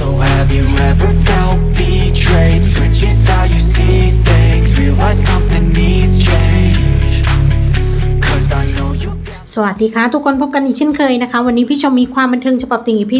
So have you ever felt betrayed? Switches how you see things Realize something needs change Cause I know you สวัสดีค่ะทุกคนพบกันอีกเช่นเคยนะคะ วันนี้พี่ชมมีความบันเทิงฉบับติ่งอีพี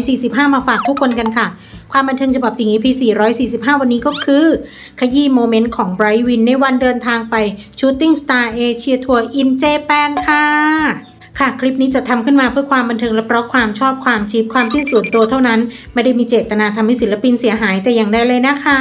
445 มาฝากทุกคนกันค่ะ ความบันเทิงฉบับติ่งอีพี445 วันนี้ก็คือ ขยี้โมเมนต์ของไบรท์วินในวันเดินทางไปชูตติ้งสตาร์เอเชียทัวร์อินเจแปนค่ะ ค่ะ คลิปนี้จะทำขึ้นมาเพื่อความบันเทิงและเพราะความชอบความชิปความชิ้นส่วนตัวเท่านั้น ไม่ได้มีเจตนาทำให้ศิลปินเสียหายแต่อย่างใดเลยนะคะ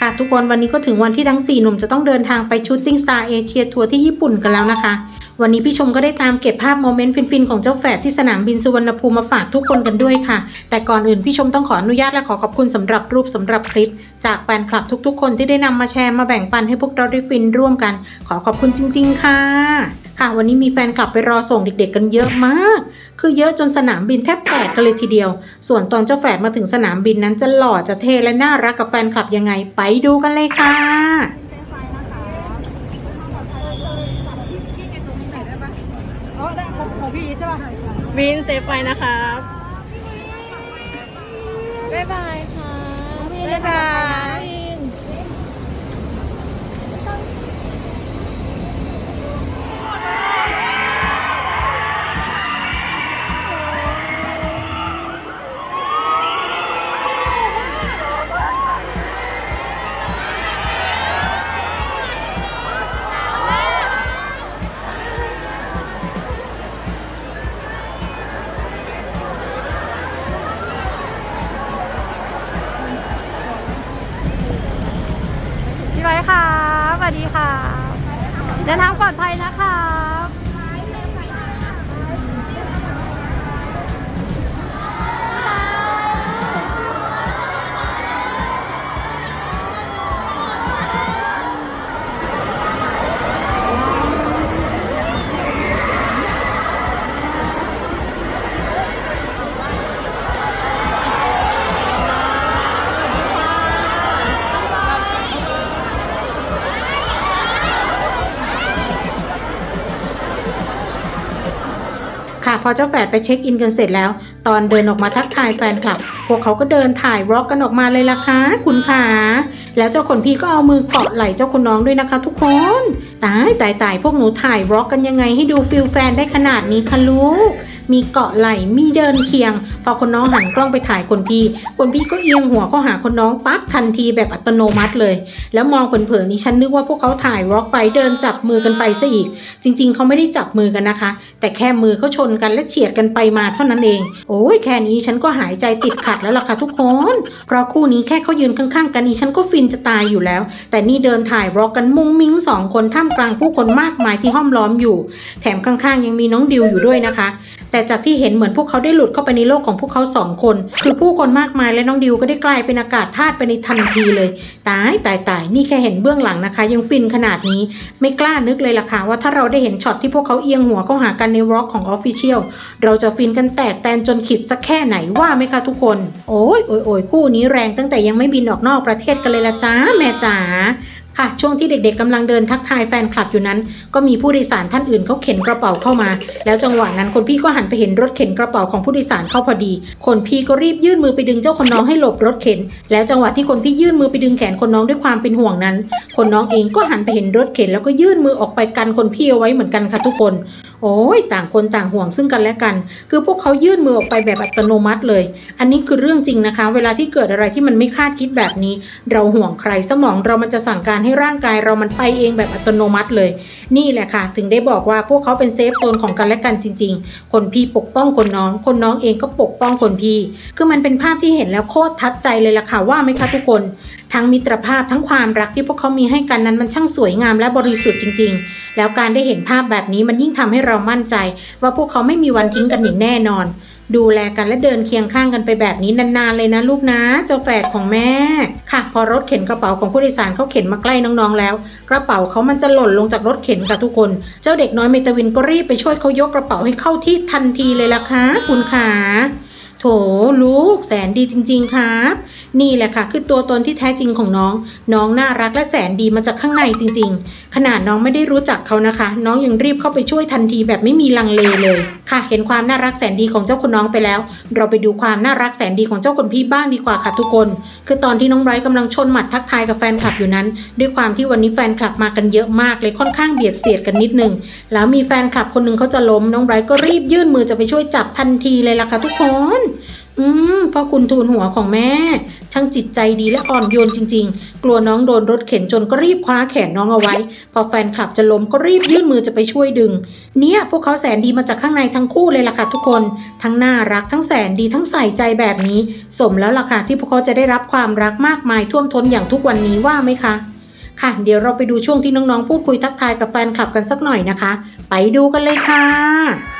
ค่ะทุกคนวันนี้ก็ถึงวันที่ทั้ง 4 หนุ่มจะต้องเดินทางไป Shooting Star Asia Tour ที่ญี่ปุ่นกันแล้วนะคะ วันนี้พี่ชมก็ได้ตามเก็บภาพโมเมนต์ฟินๆ ของเจ้าแฝดที่สนามบินสุวรรณภูมิมาฝากทุกคนกันด้วยค่ะ แต่ก่อนอื่นพี่ชมต้องขออนุญาตและขอขอบคุณสำหรับรูปสำหรับคลิป จากแฟนคลับทุกๆ คนที่ได้นำมาแชร์มาแบ่งปันให้พวกเราได้ฟินร่วมกัน ขอขอบคุณจริง ๆ ค่ะ ค่ะวันนี้มีแฟนคลับไปรอส่งเด็กๆกันเยอะมาก คือเยอะจนสนามบินแทบแตกกันเลยทีเดียว ส่วนตอนเจ้าแฝดมาถึงสนามบินนั้นจะหล่อจะเท่และน่ารักกับแฟนคลับยังไงไปดูกันเลยค่ะวินเซฟไฟนะครับบ๊ายบายค่ะบ๊ายบาย ไว้ค่ะสวัสดีค่ะ เดินทางปลอดภัยนะคะ อเจ้าแฝดไปเช็คอินกันเสร็จแล้ว ตอนเดินออกมาทักทายแฟนคลับ พวกเขาก็เดินถ่ายร็อกกันออกมาเลยล่ะคะคุณขาแล้วเจ้าคนพี่ก็เอามือเกาะไหล่เจ้าคนน้องด้วยนะคะ ทุกคนตายตายตายพวกหนูถ่ายร็อกกันยังไงให้ดูฟิลแฟนได้ขนาดนี้คะลูก มีเกาะไหล่มีเดินเคียง พอคนน้องหันกล้องไปถ่ายคนพี่ คนพี่ก็เอียงหัวเข้าหาคนน้องปั๊บทันทีแบบอัตโนมัติเลย แล้วมองเผินๆนี่ฉันนึกว่าพวกเขาถ่ายร็อกไปเดินจับมือกันไปซะอีก จริง ๆเขาไม่ได้จับมือกันนะคะ แต่แค่มือเขาชนกันและเฉียดกันไปมาเท่านั้นเอง โอ้ยแค่นี้ฉันก็หายใจติดขัดแล้วล่ะค่ะทุกคน เพราะคู่นี้แค่เขายืนข้างๆ กันนี่ฉันก็ฟินจะตายอยู่แล้ว แต่นี่เดินถ่ายร็อกกันมุ้งมิ้งสองคนท่ามกลางผู้คนมากมายที่ห้อมล้อมอยู่ แถมข้างๆ ยังมีน้องดิวอยู่ด้วยนะคะ แต่จากที่เห็นเหมือนพวกเขาได้หลุดเข้าไปในโลกของพวกเขาสองคน คือผู้คนมากมายและน้องดิวก็ได้กลายเป็นอากาศธาตุไปในทันทีเลย ตายตายตายนี่แค่เห็นเบื้องหลังนะคะ ยังฟินขนาดนี้ ไม่กล้านึกเลยล่ะค่ะว่าถ้าเราได้เห็นช็อตที่พวกเขาเอียงหัวเข้าหากันในร็อกของ Official เราจะฟินกันแตกแตนจนขิดสักแค่ไหนว่าไหมคะทุกคน โอ้ยโอ้ยโอ้ยคู่นี้แรงตั้งแต่ยังไม่บินออกนอกประเทศกันเลยละจ้าแม่จ๋า ค่ะ ช่วงที่เด็กๆกำลังเดินทักทายแฟนคลับอยู่นั้น ก็มีผู้โดยสารท่านอื่นเขาเข็นกระเป๋าเข้ามา แล้วจังหวะนั้นคนพี่ก็หันไปเห็นรถเข็นกระเป๋าของผู้โดยสารเข้าพอดี คนพี่ก็รีบยื่นมือไปดึงเจ้าคนน้องให้หลบรถเข็น แล้วจังหวะที่คนพี่ยื่นมือไปดึงแขนคนน้องด้วยความเป็นห่วงนั้น คนน้องเองก็หันไปเห็นรถเข็นแล้วก็ยื่นมือออกไปกันคนพี่เอาไว้เหมือนกันค่ะทุกคนโอ้ยต่างคนต่างห่วงซึ่งกันและกัน คือพวกเขายื่นมือออกไปแบบอัตโนมัติเลย อันนี้คือเรื่องจริงนะคะ เวลาที่เกิดอะไรที่มันไม่คาดคิดแบบนี้ เราห่วงใครสมองเรามันจะสั่งการให้ร่างกายเรามันไปเองแบบอัตโนมัติเลย นี่แหละค่ะ ถึงได้บอกว่าพวกเขาเป็นเซฟโซนของกันและกันจริง ๆ คนพี่ปกป้องคนน้อง คนน้องเองก็ปกป้องคนพี่ คือมันเป็นภาพที่เห็นแล้วโคตรทัดใจเลยล่ะค่ะว่าไหมคะทุกคนทั้งมิตรภาพทั้งความรักที่พวกเขามีให้กันนั้นมันช่างสวยงามและบริสุทธิ์จริง ๆ แล้วการได้เห็นภาพแบบนี้มันยิ่งทำให้เรามั่นใจ ว่าพวกเขาไม่มีวันทิ้งกันอย่างแน่นอน ดูแลกันและเดินเคียงข้างกันไปแบบนี้นานๆเลยนะลูกนะ เจ้าแฝดของแม่ ค่ะ พอรถเข็นกระเป๋าของผู้โดยสารเขาเข็นมาใกล้น้องๆแล้ว กระเป๋าเขามันจะหล่นลงจากรถเข็นค่ะทุกคน เจ้าเด็กน้อยเมตาวินก็รีบไปช่วยเขายกกระเป๋าให้เข้าที่ทันทีเลยล่ะค่ะคุณขา ลูกแสนดีจริง ๆ ครับ นี่แหละค่ะ คือตัวตนที่แท้จริงของน้อง น้องน่ารักและแสนดีมาจากข้างในจริง ๆ ขนาดน้องไม่ได้รู้จักเขานะคะ น้องยังรีบเข้าไปช่วยทันทีแบบไม่มีลังเลเลย ค่ะ เห็นความน่ารักแสนดีของเจ้าคุณน้องไปแล้ว เราไปดูความน่ารักแสนดีของเจ้าคุณพี่บ้างดีกว่าค่ะทุกคน คือตอนที่น้องไบรท์กำลังชนหมัดทักทายกับแฟนคลับอยู่นั้น ด้วยความที่วันนี้แฟนคลับมากันเยอะมากเลยค่อนข้างเบียดเสียดกันนิดนึง แล้วมีแฟนคลับคนหนึ่งเขาจะล้มน้องไบรท์ก็รีบยื่นมือจะไปช่วยจับทันทีเลยล่ะค่ะทุกคนอืมพ่อคุณทูลหัวของแม่ ช่างจิตใจดีและอ่อนโยนจริง ๆ กลัวน้องโดนรถเข็นจนก็รีบคว้าแขนน้องเอาไว้ พอแฟนคลับจะล้มก็รีบยื่นมือจะไปช่วยดึง เนี่ยพวกเขาแสนดีมาจากข้างในทั้งคู่เลยล่ะค่ะทุกคน ทั้งน่ารักทั้งแสนดีทั้งใส่ใจแบบนี้ สมแล้วล่ะค่ะที่พวกเขาจะได้รับความรักมากมายท่วมท้นอย่างทุกวันนี้ว่าไหมคะค่ะ เดี๋ยวเราไปดูช่วงที่น้องๆพูดคุยทักทายกับแฟนคลับกันสักหน่อยนะคะ ไปดูกันเลยค่ะ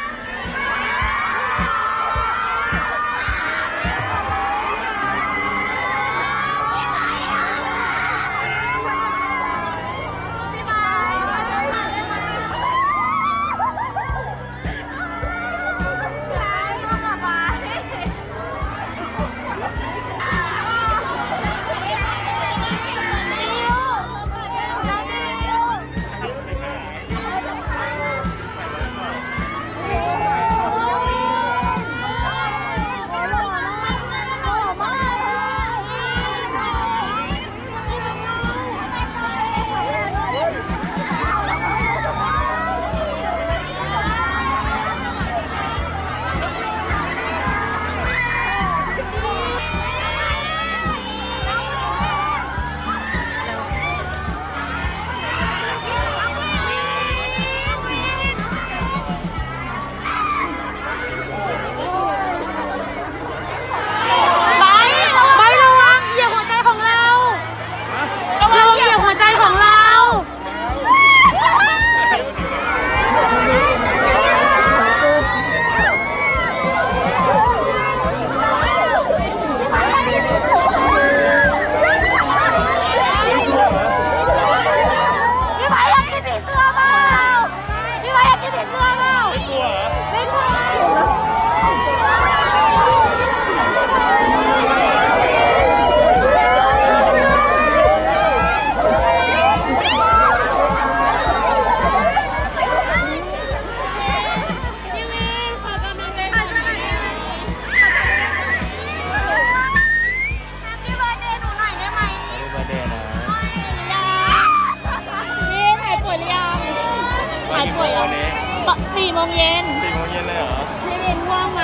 หายป่วยวันนี้ปะสี่โมงเย็นสี่โมงเย็นเลยเหรอพี่วินว่างไหม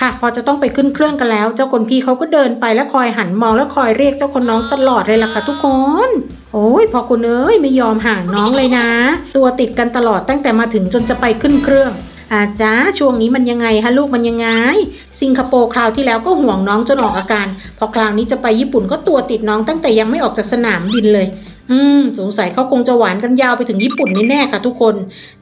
ค่ะ พอจะต้องไปขึ้นเครื่องกันแล้ว เจ้าคนพี่เขาก็เดินไปและคอยหันมองและคอยเรียกเจ้าคนน้องตลอดเลยล่ะค่ะทุกคน โอ้ยพอคุณเอ้ยไม่ยอมห่างน้องเลยนะ ตัวติดกันตลอดตั้งแต่มาถึงจนจะไปขึ้นเครื่อง อาจ้าช่วงนี้มันยังไงฮะลูกมันยังไง สิงคโปร์คราวที่แล้วก็ห่วงน้องจนออกอาการ พอคราวนี้จะไปญี่ปุ่นก็ตัวติดน้องตั้งแต่ยังไม่ออกจากสนามบินเลย อืม สงสัยเขาคงจะหวานกันยาวไปถึงญี่ปุ่นแน่ๆค่ะทุกคน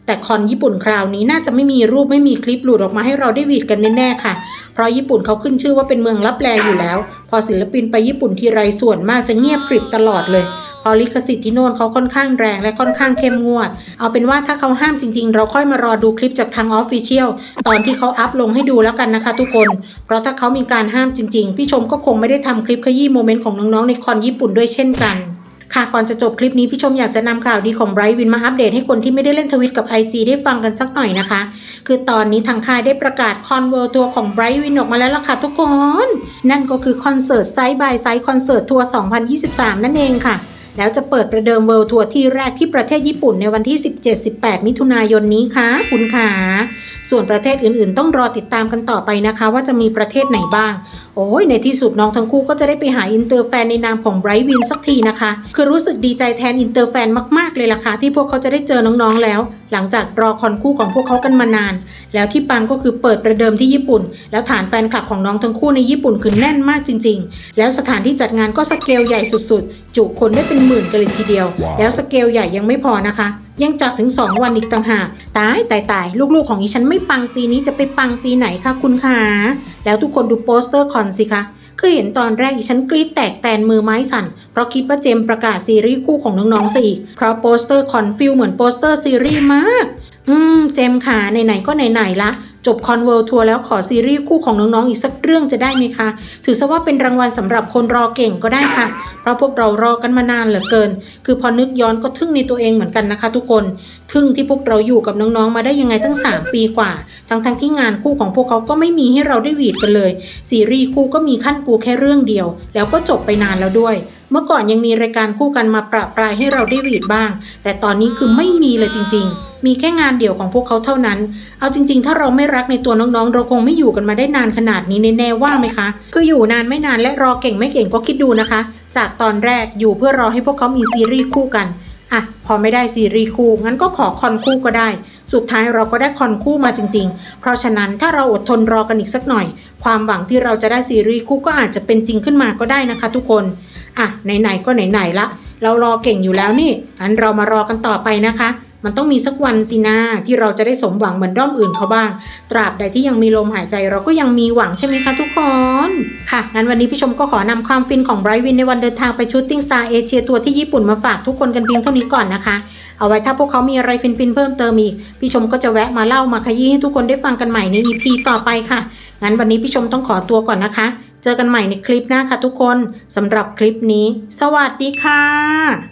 แต่คอนญี่ปุ่นคราวนี้น่าจะไม่มีรูปไม่มีคลิปหลุดออกมาให้เราได้วีดกันแน่ๆค่ะ เพราะญี่ปุ่นเขาขึ้นชื่อว่าเป็นเมืองลับแลอยู่แล้ว พอศิลปินไปญี่ปุ่นทีไรส่วนมากจะเงียบกริบตลอดเลย พอลิขสิทธิ์ที่โน่นเขาค่อนข้างแรงและค่อนข้างเข้มงวด เอาเป็นว่าถ้าเขาห้ามจริงๆ เราค่อยมารอดูคลิปจากทางออฟฟิเชียลตอนที่เขาอัพลงให้ดูแล้วกันนะคะทุกคน เพราะถ้าเขามีการห้ามจริงๆ พี่ชมก็คงไม่ได้ทำคลิปขยี้โมเมนต์ของน้องๆในคอนญี่ปุ่นด้วยเช่นกันค่ะก่อนจะจบคลิปนี้พี่ชมอยากจะนำข่าวดีของไบรท์วินมาอัปเดตให้คนที่ไม่ได้เล่นทวิตกับ IG ได้ฟังกันสักหน่อยนะคะ คือตอนนี้ทางค่ายได้ประกาศคอนเวิร์ทัวร์ของไบรท์วินออกมาแล้วล่ะค่ะทุกคน นั่นก็คือคอนเสิร์ตไซส์บายไซส์คอนเสิร์ตทัวร์2023 นั่นเองค่ะ แล้วจะเปิดประเดิมเวิลด์ทัวร์ที่แรกที่ประเทศญี่ปุ่นในวันที่ 17-18 มิถุนายนนี้ค่ะคุณขาส่วนประเทศอื่นๆ ต้องรอติดตามกันต่อไปนะคะ ว่าจะมีประเทศไหนบ้าง โอ้ยในที่สุดน้องทั้งคู่ก็จะได้ไปหาอินเตอร์แฟนในนามของไบรท์วินสักทีนะคะ คือรู้สึกดีใจแทนอินเตอร์แฟนมากๆเลยล่ะค่ะที่พวกเขาจะได้เจอน้องๆแล้ว หลังจากรอคอนคู่ของพวกเขากันมานาน แล้วที่ปังก็คือเปิดประเดิมที่ญี่ปุ่น แล้วฐานแฟนคลับของน้องทั้งคู่ในญี่ปุ่นคือแน่นมากจริง ๆ แล้วสถานที่จัดงานก็สเกลใหญ่สุดๆ จุคนได้เป็นหมื่นกันเลยทีเดียวว้าวแล้วสเกลใหญ่ยังไม่พอนะคะ ยังจัดถึง 2 วันอีกต่างหาก ตายตายตายลูกๆของอีฉันไม่ปังปีนี้จะไปปังปีไหนคะคุณคะแล้วทุกคนดูโปสเตอร์คอนสิคะคือเห็นตอนแรกอีฉันกรี๊ดแตกแตนมือไม้สั่น เพราะคิดว่าเจมส์ประกาศซีรีส์คู่ของน้องๆซะอีก เพราะโปสเตอร์คอนฟิลเหมือนโปสเตอร์ซีรีส์มาก อืม เจมส์ขาไหนๆก็ไหนๆละ จบคอนเวิลทัวร์แล้วขอซีรีส์คู่ของน้องๆอีกสักเรื่องจะได้ไหมคะ ถือซะว่าเป็นรางวัลสำหรับคนรอเก่งก็ได้ค่ะ เพราะพวกเรารอกันมานานเหลือเกิน คือพอนึกย้อนก็ทึ่งในตัวเองเหมือนกันนะคะ ทุกคนทึ่งที่พวกเราอยู่กับน้องๆ มาได้ยังไงตั้ง 3 ปีกว่า ทั้งๆที่งานคู่ของพวกเขาก็ไม่มีให้เราได้หวีดกันเลย ซีรีส์คู่ก็มีขั้นกูแค่เรื่องเดียว แล้วก็จบไปนานแล้วด้วยเมื่อก่อนยังมีรายการคู่กันมาประปรายให้เราได้หวีดบ้าง แต่ตอนนี้คือไม่มีเลยจริง ๆ มีแค่งานเดี่ยวของพวกเขาเท่านั้น เอาจริง ๆ ถ้าเราไม่รักในตัวน้องๆ เราคงไม่อยู่กันมาได้นานขนาดนี้แน่ๆว่าไหมคะ คืออยู่นานไม่นานและรอเก่งไม่เก่งก็คิดดูนะคะ จากตอนแรกอยู่เพื่อรอให้พวกเขามีซีรีส์คู่กันอะพอไม่ได้ซีรีส์คู่งั้นก็ขอคอนคู่ก็ได้ สุดท้ายเราก็ได้คอนคู่มาจริง ๆ เพราะฉะนั้นถ้าเราอดทนรอกันอีกสักหน่อย ความหวังที่เราจะได้ซีรีส์คู่ก็อาจจะเป็นจริงขึ้นมาก็ได้นะคะ ทุกคนอะไหนๆก็ไหนๆละเรารอเก่งอยู่แล้วนี่งั้นเรามารอกันต่อไปนะคะ มันต้องมีสักวันสินะที่เราจะได้สมหวังเหมือนด้อมอื่นเขาบ้าง ตราบใดที่ยังมีลมหายใจเราก็ยังมีหวังใช่ไหมคะทุกคน ค่ะ งั้นวันนี้พี่ชมก็ขอนำความฟินของไบรท์วินในวันเดินทางไปชูตติ้งสตาร์เอเชียตัวที่ญี่ปุ่นมาฝากทุกคนกันเพียงเท่านี้ก่อนนะคะ เอาไว้ถ้าพวกเขามีอะไรฟินๆเพิ่มเติมอีก พี่ชมก็จะแวะมาเล่ามาขยี้ให้ทุกคนได้ฟังกันใหม่ใน EP ต่อไปค่ะ งั้นวันนี้พี่ชมต้องขอตัวก่อนนะคะ เจอกันใหม่ในคลิปหน้าค่ะทุกคนสำหรับคลิปนี้ สวัสดีค่ะ